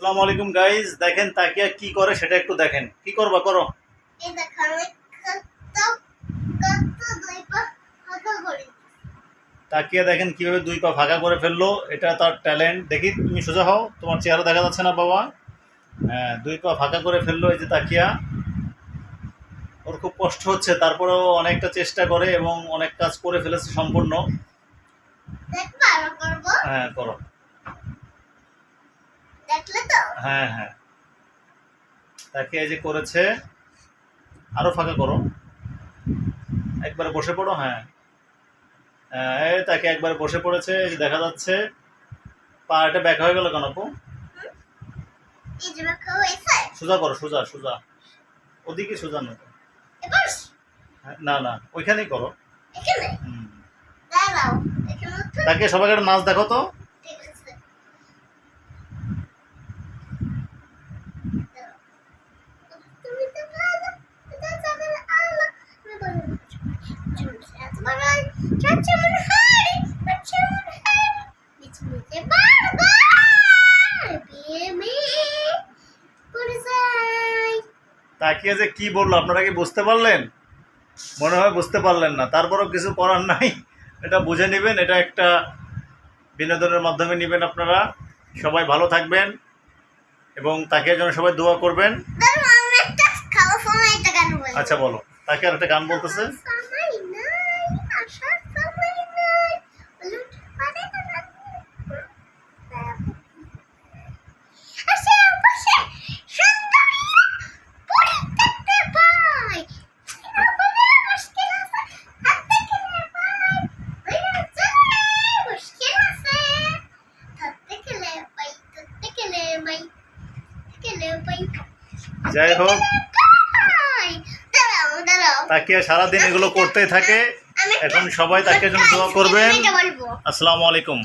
আসসালামু আলাইকুম গাইজ দেখেন তাকিয়া কি করে সেটা একটু দেখেন। কি করবা করো। তাকিয়া দেখেন কীভাবে দুই পা ফাঁকা করে ফেলল। এটা তার ট্যালেন্ট দেখি তুমি সোজা হও। তোমার চেহারা দেখা যাচ্ছে না বাবা। হ্যাঁ দুই পা ফাঁকা করে ফেলল এই যে তাকিয়া। ওর খুব কষ্ট হচ্ছে তারপরেও অনেকটা চেষ্টা করে এবং অনেক কাজ করে ফেলেছে সম্পূর্ণ। হ্যাঁ করো। হ্যাঁ হ্যাঁ। তাকে এই যে করেছে আরও ফাঁকা করো। একবারে বসে পড়ো হ্যাঁ। হ্যাঁ, এই তাকে একবার বসে পড়েছে দেখা যাচ্ছে। পাটা ব্যাক হয়ে গেল কেন আপু? সোজা করো সোজা সোজা। ওদিকে সোজা না। হ্যাঁ, না না ওইখানেই করো। তাকে একটা নাচ দেখো তো ঠিক আছে দাঁড়াও। তুমি তো ভালো এটা যাবে আলো আমি বলব তোমার চাচা মন হাড়ি চাচা মন হাড়ি নিচে নিচে বারবার বিয়ে মেয়ে করে যাই তাকিয়ে যে কি বলল আপনারা কি বুঝতে পারলেন? মনে হয় বুঝতে পারলেন না। তারপরও কিছু করার নাই। এটা বুঝে নেবেন এটা একটা বিনোদনের মাধ্যমে নেবেন আপনারা। সবাই ভালো থাকবেন এবং তাকে যেন সবাই দোয়া করবেন। আচ্ছা বলো। তাকে আর একটা গান বলতেছে? যাই হোক। তাকে সারাদিন এগুলো করতেই থাকে। এখন সবাই তাকে জন্য দোয়া করবেন। আসসালামু আলাইকুম।